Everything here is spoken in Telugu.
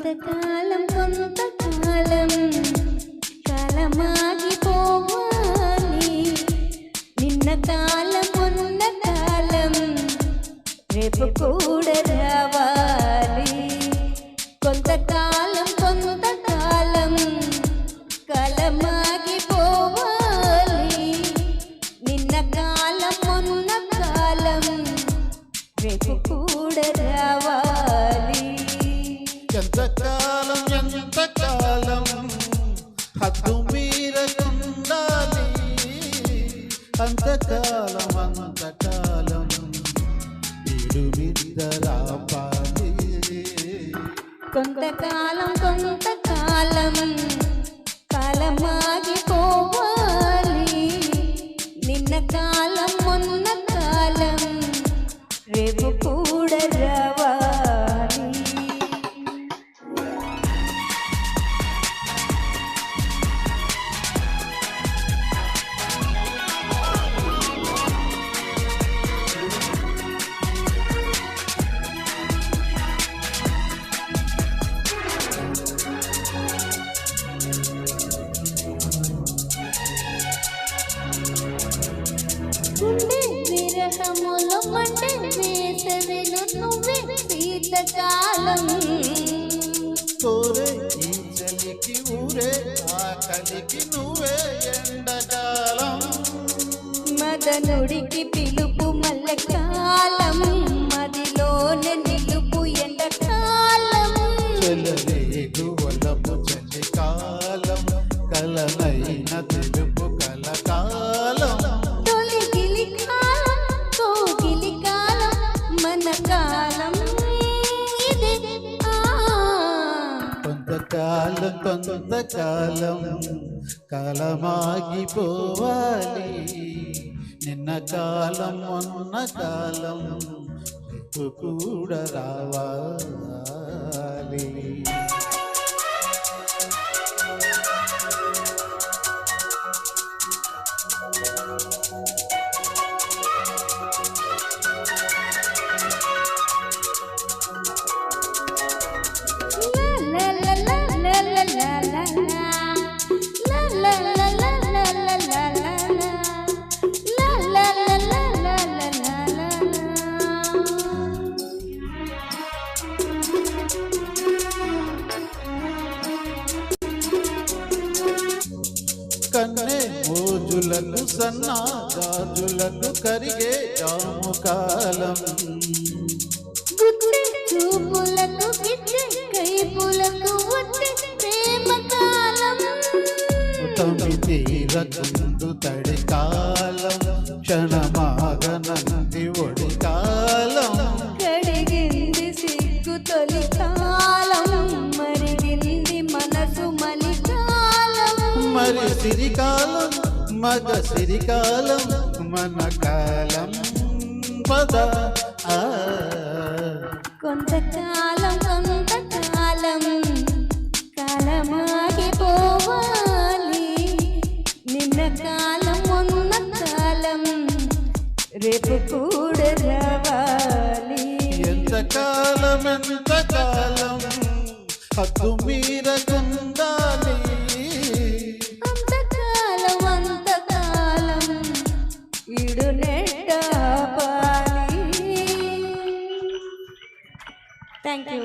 కొంతకాలం కొంతకాలం కాలమాగిపోవాలి. నిన్న కాలం ఉన్న కాలం రేపు కూడా రావాలి. కొంతకాలం కొంతకాలం కాలమాగిపోవాలి. నిన్న కాలం ఉన్న కాలం రేపు కూడా రావాలి. ఎంతకాలం ఎంతకాలం హద్దు మీరకుండాలి అంతకాలం విరహములో మండే వేసవిలో నువ్వే శీతకాలం. కోరే ఈ చలికి ఊరే ఆకలికి నువ్వే ఎండకాలం. మదనుడికి పిలుపు మల్లెకాలం మదిలోనే నిలుపు ఎండకాలం. చెలరేగు వలపు చలికాలం కలనైన కొంతకాలం కొంతకాలం కాలమాగిపోవాలి. నిన్న కాలం మొన్న కాలం కూడా రావాలి. కన్నే మోజులకు సన్నా గాజులకు కరిగే జాము కాలం. చూపులకు కైపులకు వచ్చి ప్రేమ కాలం. తొమ్మిది రకుందు తడి కాలం క్షణమాగనంది ఒడి కాలం. కడిగింది సిగ్గు తొలి సిరికాలం మగ సిరికాలం మన కాలం పద. కొంతకాలం కొంతకాలం కాలమాగిపోవాలి. నిన్న కాలం మొన్న కాలం రేపు కూడా రావాలి. ఎంతకాలం ఎంతకాలం హద్దు మీరకుండాలి ಹಿಡಿದು ನೆಟ್ಟ ಬಾನಿ ಥ್ಯಾಂಕ್ ಯು